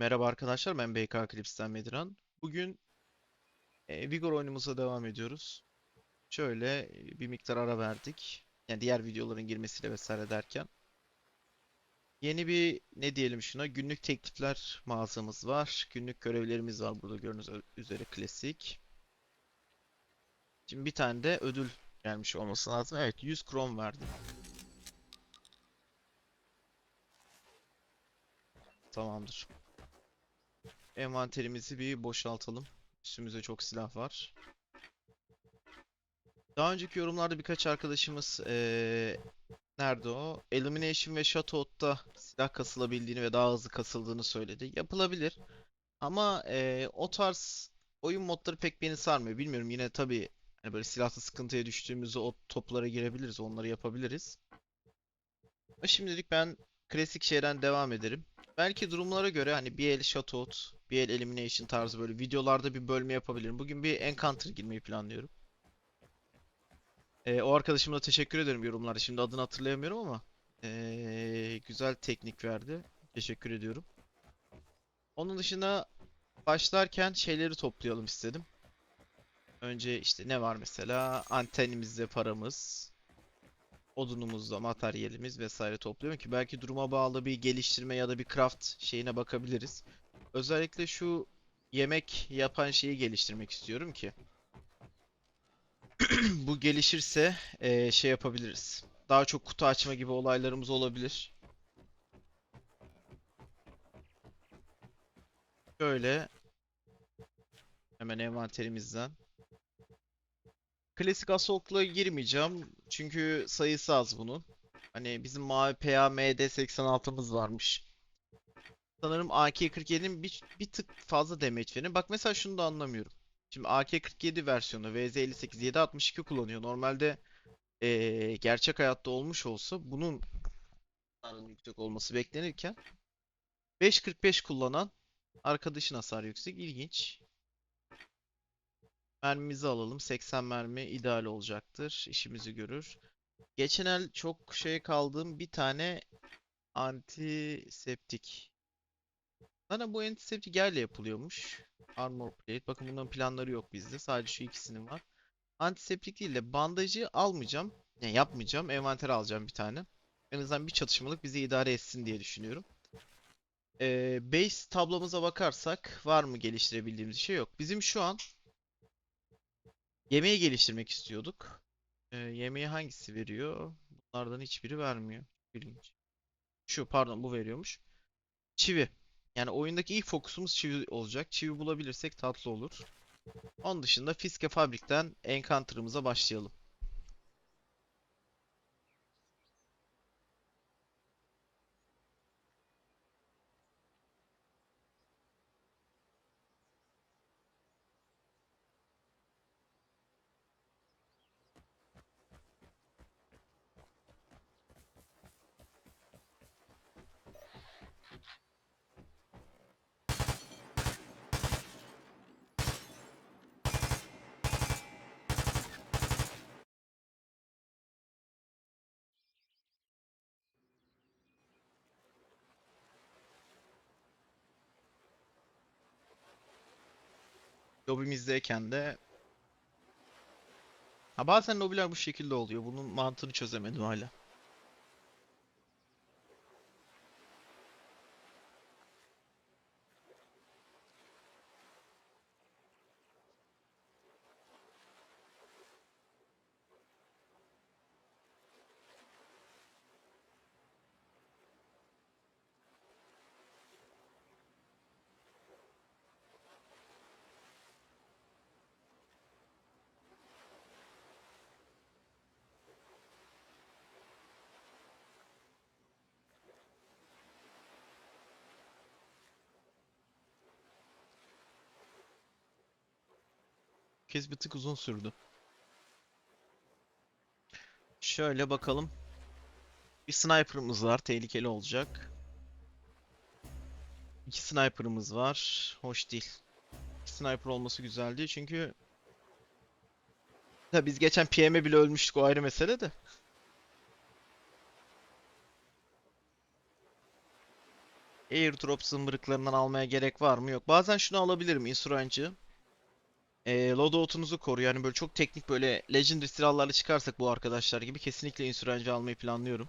Merhaba arkadaşlar, ben BK Clips'ten Mediran. Bugün e, Vigor oyunumuza devam ediyoruz. Şöyle e, bir miktar ara verdik. Yani diğer videoların girmesiyle vesaire derken. Yeni bir ne diyelim şuna günlük teklifler mağazamız var. Günlük görevlerimiz var burada gördüğünüz üzere klasik. Şimdi bir tane de ödül gelmiş olması lazım. Evet 100 kron verdim. Tamamdır. Envanterimizi bir boşaltalım. Üstümüzde çok silah var. Daha önceki yorumlarda birkaç arkadaşımız eee, nerede o? Elimination ve Shutouts'ta silah kasılabildiğini ve daha hızlı kasıldığını söyledi. Yapılabilir. Ama eee, o tarz oyun modları pek beni sarmıyor. Bilmiyorum yine tabii hani böyle silahlı sıkıntıya düştüğümüzde o toplara girebiliriz. Onları yapabiliriz. Şimdilik ben klasik şeyden devam ederim. Belki durumlara göre hani bir el Shoutout, bir el Elimination tarzı böyle videolarda bir bölme yapabilirim. Bugün bir Encounter girmeyi planlıyorum. Ee, o arkadaşıma da teşekkür ederim yorumlarda. Şimdi adını hatırlayamıyorum ama ee, güzel teknik verdi. Teşekkür ediyorum. Onun dışında başlarken şeyleri toplayalım istedim. Önce işte ne var mesela? Antenimizde paramız, odunumuzda materyalimiz vesaire topluyorum ki belki duruma bağlı bir geliştirme ya da bir craft şeyine bakabiliriz. Özellikle şu yemek yapan şeyi geliştirmek istiyorum ki bu gelişirse eee, şey yapabiliriz. Daha çok kutu açma gibi olaylarımız olabilir. Şöyle hemen envanterimizden. Klasik Assault'la girmeyeceğim. Çünkü sayısı az bunun. Hani bizim mavi PA MD86'mız varmış. Sanırım AK-47'nin bir, bir tık fazla damage verir. Bak mesela şunu da anlamıyorum. Şimdi AK-47 versiyonu VZ58 762 kullanıyor. Normalde eee, gerçek hayatta olmuş olsa bunun yüksek olması beklenirken 5.45 kullanan arkadaşın hasarı yüksek. İlginç. Mermimizi alalım. 80 mermi ideal olacaktır. İşimizi görür. Geçen el çok şey kaldığım bir tane antiseptik. Zaten bu antiseptik yerle yapılıyormuş. Armor plate. Bakın bunların planları yok bizde. Sadece şu ikisinin var. Antiseptik değil de bandajı almayacağım. Yani yapmayacağım. Envantere alacağım bir tane. En azından bir çatışmalık bizi idare etsin diye düşünüyorum. Ee, base tablomuza bakarsak var mı geliştirebildiğimiz şey yok. Bizim şu an yemeği geliştirmek istiyorduk. Ee, yemeği hangisi veriyor? Bunlardan hiçbiri vermiyor. İlginç. Şu pardon bu veriyormuş. Çivi. Yani oyundaki ilk fokusumuz çivi olacak. Çivi bulabilirsek tatlı olur. Onun dışında Fiske Fabrik'ten Encounter'ımıza başlayalım. Lobimizdeyken de Ha bazen lobiler bu şekilde oluyor. Bunun mantığını çözemedim hala. Kez bir tık uzun sürdü. Şöyle bakalım. Bir sniper'ımız var. Tehlikeli olacak. İki sniper'ımız var. Hoş değil. Sniper olması güzel değil çünkü ya biz geçen PM'e bile ölmüştük o ayrı mesele de. Airdrop zımbırıklarından almaya gerek var mı? Yok. Bazen şunu alabilirim. Insurance'ı. Ee, loadout'unuzu koruyor. Yani böyle çok teknik böyle Legendary silahlarla çıkarsak bu arkadaşlar gibi kesinlikle Insurance almayı planlıyorum.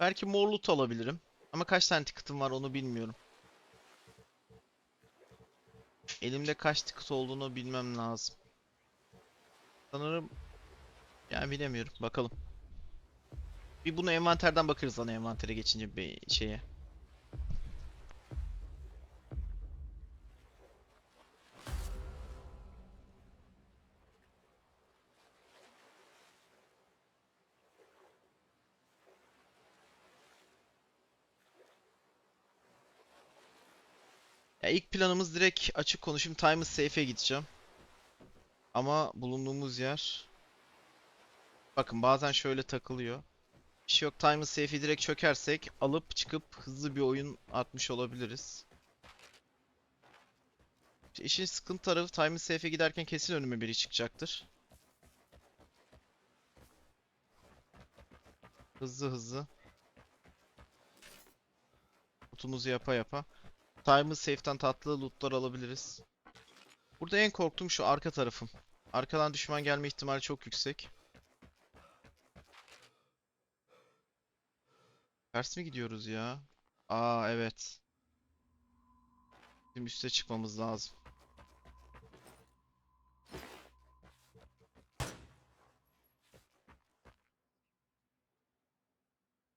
Belki mor loot alabilirim. Ama kaç tane ticket'ım var onu bilmiyorum. Elimde kaç ticket olduğunu bilmem lazım. Sanırım yani bilemiyorum. Bakalım. Bir bunu envanterden bakarız ana envantere geçince bir şeye. İlk planımız direkt açık konuşayım Time is Safe'e gideceğim. Ama bulunduğumuz yer bakın bazen şöyle takılıyor. Bir şey yok Time Safe'i direkt çökersek alıp çıkıp hızlı bir oyun atmış olabiliriz. İşte işin sıkıntı tarafı Time is Safe'e giderken kesin önüme biri çıkacaktır. Hızlı hızlı. Loot'umuzu yapa yapa. Time is Safe'den tatlı lootlar alabiliriz. Burada en korktuğum şu arka tarafım. Arkadan düşman gelme ihtimali çok yüksek. Ters mi gidiyoruz ya? Aa evet. Bizim üste çıkmamız lazım.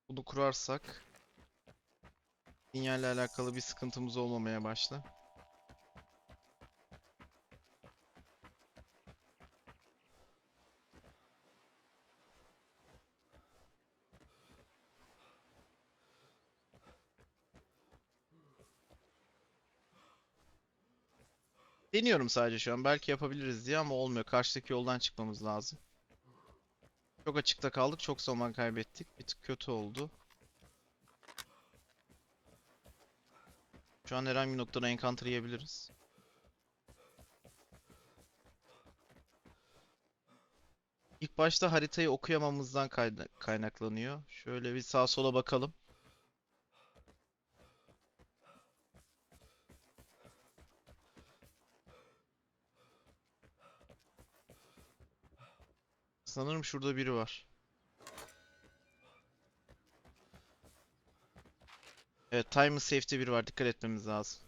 Bunu kurarsak sinyalle alakalı bir sıkıntımız olmamaya başla. Deniyorum sadece şu an. Belki yapabiliriz diye ama olmuyor. Karşıdaki yoldan çıkmamız lazım. Çok açıkta kaldık. Çok zaman kaybettik. Bir tık kötü oldu. Şu an herhangi bir noktada encounter yiyebiliriz. İlk başta haritayı okuyamamızdan kayna- kaynaklanıyor. Şöyle bir sağa sola bakalım. Sanırım şurada biri var. Evet, time is safe'te biri var. Dikkat etmemiz lazım.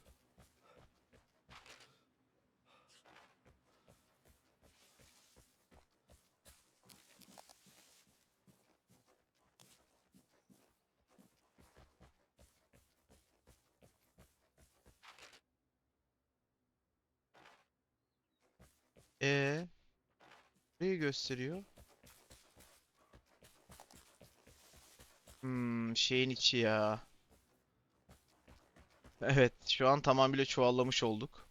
Ee, neyi gösteriyor? Hmm, şeyin içi ya. Evet, şu an tamamıyla çuvallamış olduk.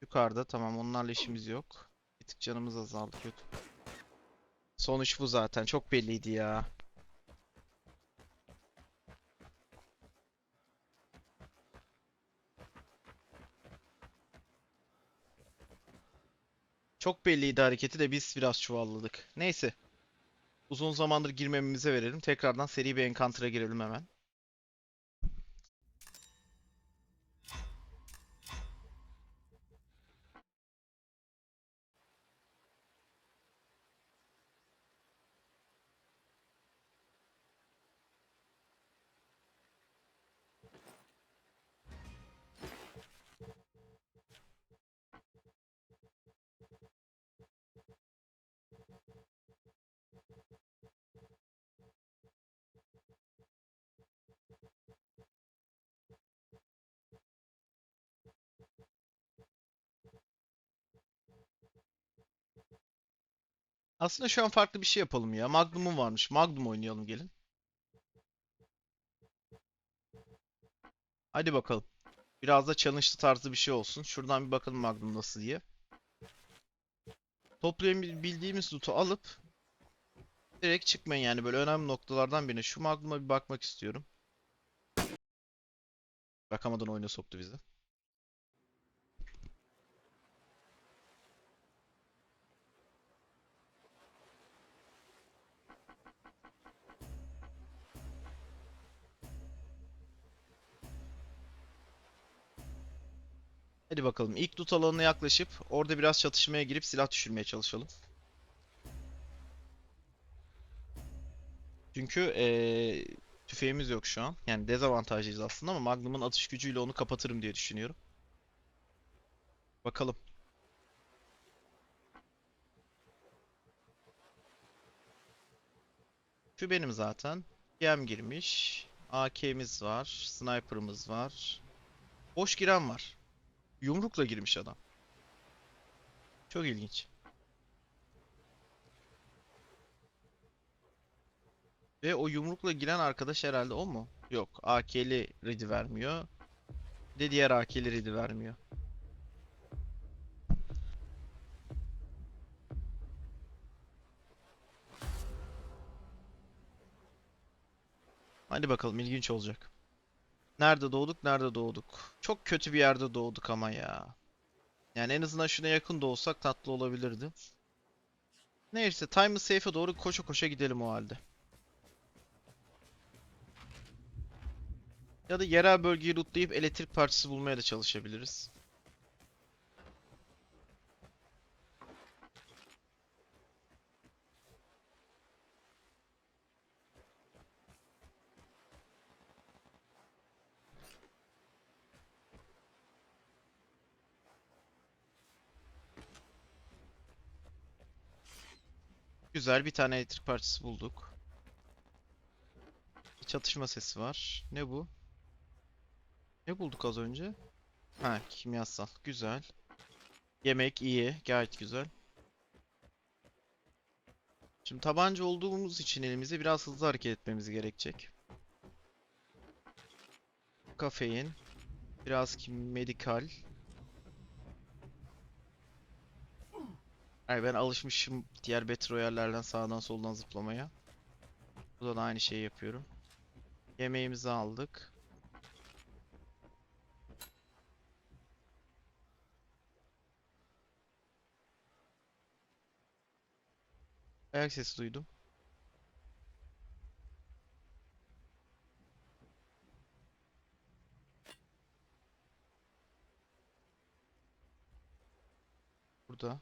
Yukarıda tamam onlarla işimiz yok. Bir tık canımız azaldı kötü. Sonuç bu zaten. Çok belliydi ya. Çok belliydi hareketi de biz biraz çuvalladık. Neyse. Uzun zamandır girmememize verelim. Tekrardan seri bir encounter'a girelim hemen. Aslında şu an farklı bir şey yapalım ya. Magnum'um varmış. Magnum oynayalım gelin. Hadi bakalım. Biraz da challenge'lı tarzı bir şey olsun. Şuradan bir bakalım Magnum nasıl diye. Toplayabildiğimiz loot'u alıp direkt çıkmayın yani böyle önemli noktalardan birine. Şu Magnum'a bir bakmak istiyorum. Bakamadan oyuna soktu bizi. Hadi bakalım. İlk loot alanına yaklaşıp orada biraz çatışmaya girip silah düşürmeye çalışalım. Çünkü eee, tüfeğimiz yok şu an. Yani dezavantajlıyız aslında ama Magnum'un atış gücüyle onu kapatırım diye düşünüyorum. Bakalım. Şu benim zaten. PM girmiş. AK'miz var. Sniper'ımız var. Boş giren var. Yumrukla girmiş adam. Çok ilginç. Ve o yumrukla giren arkadaş herhalde o mu? Yok. AK'li ready vermiyor. De diğer AK'li ready vermiyor. Hadi bakalım ilginç olacak. Nerede doğduk? Nerede doğduk? Çok kötü bir yerde doğduk ama ya. Yani en azından şuna yakın doğsak tatlı olabilirdi. Neyse, Time Safe'e doğru koşa koşa gidelim o halde. Ya da yerel bölgeyi lootlayıp elektrik parçası bulmaya da çalışabiliriz. Güzel bir tane elektrik parçası bulduk. Çatışma sesi var. Ne bu? Ne bulduk az önce? Ha, kimyasal. Güzel. Yemek iyi. Gayet güzel. Şimdi tabanca olduğumuz için elimizde biraz hızlı hareket etmemiz gerekecek. Kafein. Biraz medikal. Ay ben alışmışım diğer Battle Royale'lerden sağdan soldan zıplamaya. Burada da aynı şeyi yapıyorum. Yemeğimizi aldık. Ayak sesi duydum. Burada.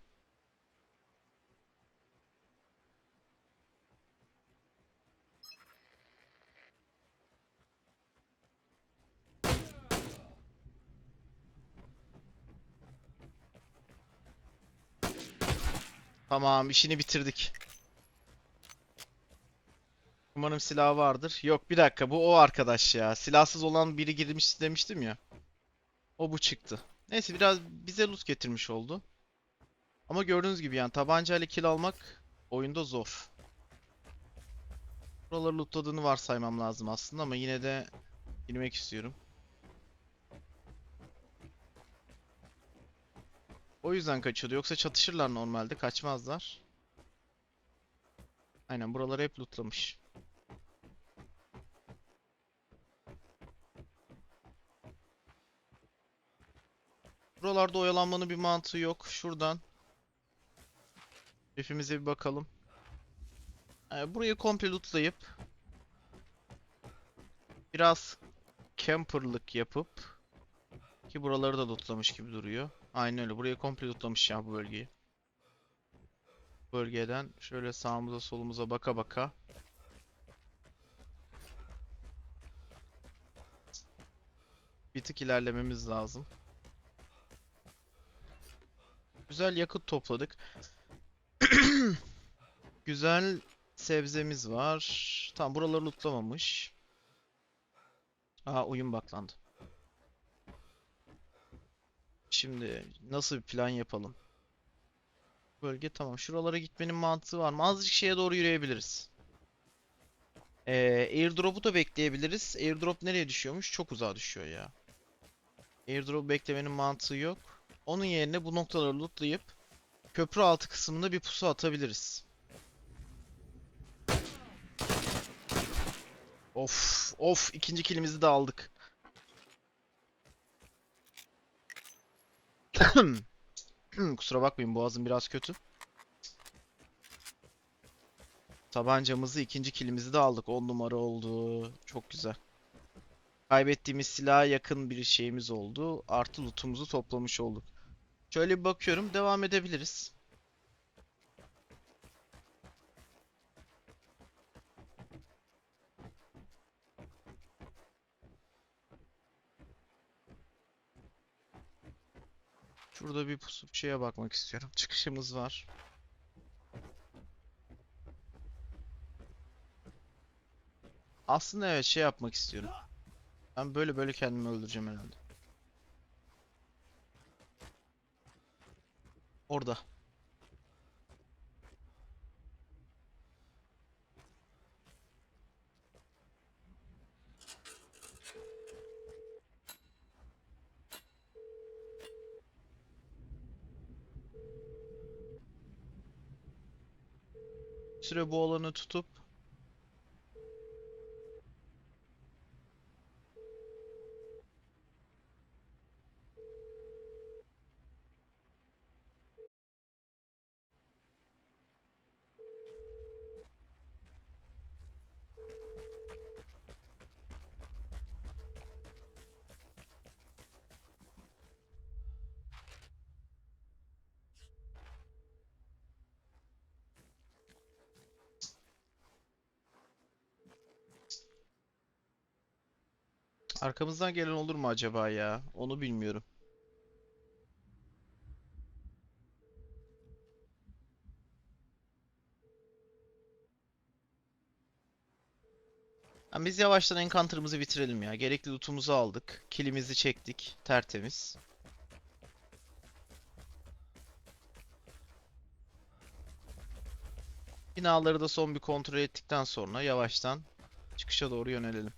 Tamam, işini bitirdik. Umarım silahı vardır. Yok, bir dakika. Bu o arkadaş ya. Silahsız olan biri girmiş demiştim ya. O bu çıktı. Neyse biraz bize loot getirmiş oldu. Ama gördüğünüz gibi yani tabancayla kill almak oyunda zor. Buraları lootladığını varsaymam lazım aslında ama yine de girmek istiyorum. O yüzden kaçıyordu. Yoksa çatışırlar normalde. Kaçmazlar. Aynen buraları hep lootlamış. Buralarda oyalanmanın bir mantığı yok. Şuradan Hepimize bir bakalım. Ee, burayı komple lootlayıp biraz camperlık yapıp ki buraları da lootlamış gibi duruyor. Aynen öyle. Burayı komple lootlamış ya bu bölgeyi. Bölgeden şöyle sağımıza solumuza baka baka bir tık ilerlememiz lazım. Güzel yakıt topladık. Güzel sebzemiz var. Tamam buraları lootlamamış. Aa oyun baklandı. Şimdi nasıl bir plan yapalım? Bölge tamam. Şuralara gitmenin mantığı var mı? Azıcık şeye doğru yürüyebiliriz. Ee, airdrop'u da bekleyebiliriz. Airdrop nereye düşüyormuş? Çok uzağa düşüyor ya. Airdrop beklemenin mantığı yok. Onun yerine bu noktaları lootlayıp köprü altı kısmında bir pusu atabiliriz. Of, of ikinci kilimizi de aldık. Kusura bakmayın boğazım biraz kötü. Tabancamızı ikinci kilimizi de aldık. 10 numara oldu. Çok güzel. Kaybettiğimiz silaha yakın bir şeyimiz oldu. Artı lootumuzu toplamış olduk. Şöyle bir bakıyorum. Devam edebiliriz. Şurada bir pusup şeye bakmak istiyorum. Çıkışımız var. Aslında evet şey yapmak istiyorum. Ben böyle böyle kendimi öldüreceğim herhalde. Orada. Süre bu alanı tutup arkamızdan gelen olur mu acaba ya? Onu bilmiyorum. Ha, biz yavaştan Encounter'ımızı bitirelim ya. Gerekli loot'umuzu aldık. Kill'imizi çektik. Tertemiz. Binaları da son bir kontrol ettikten sonra yavaştan çıkışa doğru yönelelim.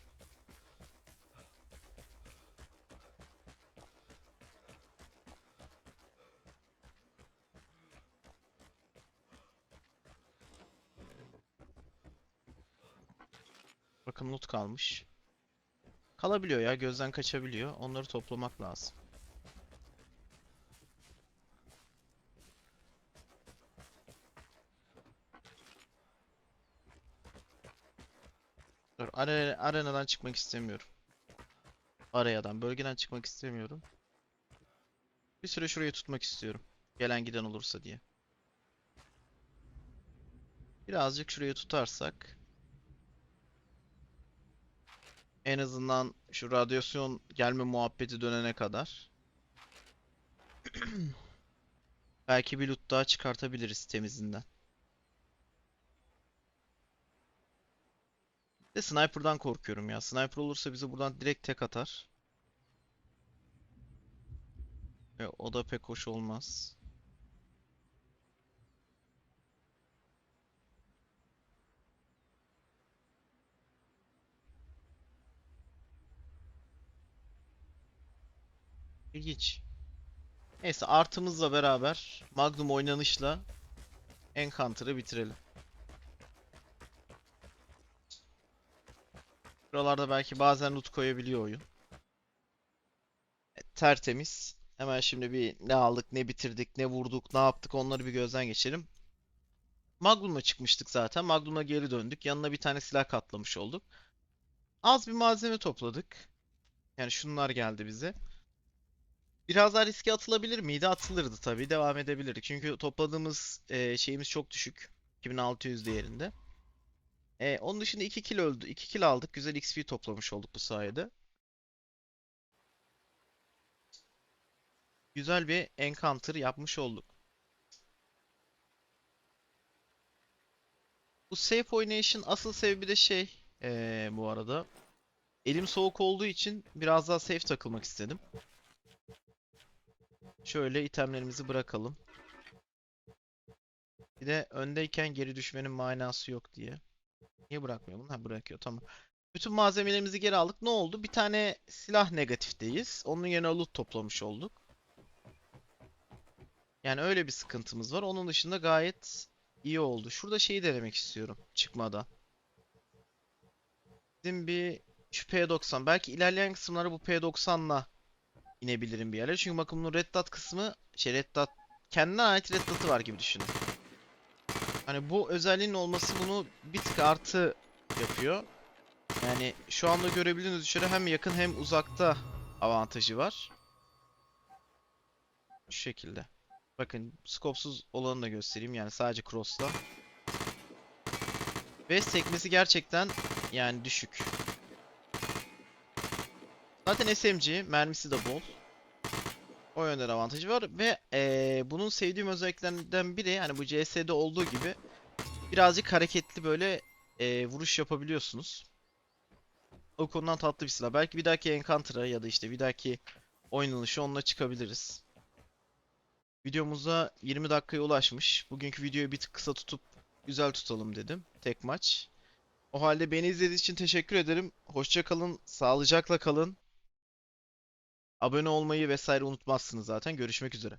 Bakın loot kalmış. Kalabiliyor ya, gözden kaçabiliyor. Onları toplamak lazım. Dur, are- arenadan çıkmak istemiyorum. Arayadan, bölgeden çıkmak istemiyorum. Bir süre şurayı tutmak istiyorum. Gelen giden olursa diye. Birazcık şurayı tutarsak en azından şu radyasyon gelme muhabbeti dönene kadar belki bir loot daha çıkartabiliriz temizinden. Bir de sniper'dan korkuyorum ya. Sniper olursa bizi buradan direkt tek atar. Ve o da pek hoş olmaz. İlginç. Neyse artımızla beraber Magnum oynanışla Encounter'ı bitirelim. Buralarda belki bazen loot koyabiliyor oyun. E, tertemiz. Hemen şimdi bir ne aldık, ne bitirdik, ne vurduk, ne yaptık onları bir gözden geçirelim. Magnum'a çıkmıştık zaten. Magnum'a geri döndük. Yanına bir tane silah katlamış olduk. Az bir malzeme topladık. Yani şunlar geldi bize. Biraz daha riske atılabilir miydi? Atılırdı tabii. Devam edebilirdik. Çünkü topladığımız e, şeyimiz çok düşük. 2600 değerinde. E, onun dışında 2 kill öldü. 2 kill aldık. Güzel XP toplamış olduk bu sayede. Güzel bir encounter yapmış olduk. Bu safe oynayışın asıl sebebi de şey e, bu arada. Elim soğuk olduğu için biraz daha safe takılmak istedim. Şöyle itemlerimizi bırakalım. Bir de öndeyken geri düşmenin manası yok diye. Niye bırakmıyor bunu? Ha bırakıyor tamam. Bütün malzemelerimizi geri aldık. Ne oldu? Bir tane silah negatifteyiz. Onun yerine loot toplamış olduk. Yani öyle bir sıkıntımız var. Onun dışında gayet iyi oldu. Şurada şeyi denemek istiyorum çıkmadan. Bizim bir şu P90. Belki ilerleyen kısımları bu P90'la inebilirim bir yerlere. Çünkü bakın bunun Red Dot kısmı şey Red Dot kendine ait Red Dot'ı var gibi düşünün. Hani bu özelliğin olması bunu bir tık artı yapıyor. Yani şu anda görebildiğiniz üzere hem yakın hem uzakta avantajı var. Şu şekilde. Bakın skopsuz olanı da göstereyim yani sadece cross'la. Ve sekmesi gerçekten yani düşük. Zaten SMG, mermisi de bol. O yönden avantajı var ve eee, bunun sevdiğim özelliklerinden biri hani bu CS'de olduğu gibi birazcık hareketli böyle eee, vuruş yapabiliyorsunuz. O konudan tatlı bir silah. Belki bir dahaki Encounter'a ya da işte bir dahaki oynanışı onunla çıkabiliriz. Videomuza 20 dakikaya ulaşmış. Bugünkü videoyu bir tık kısa tutup güzel tutalım dedim. Tek maç. O halde beni izlediğiniz için teşekkür ederim. Hoşça kalın, sağlıcakla kalın. Abone olmayı vesaire unutmazsınız zaten. Görüşmek üzere.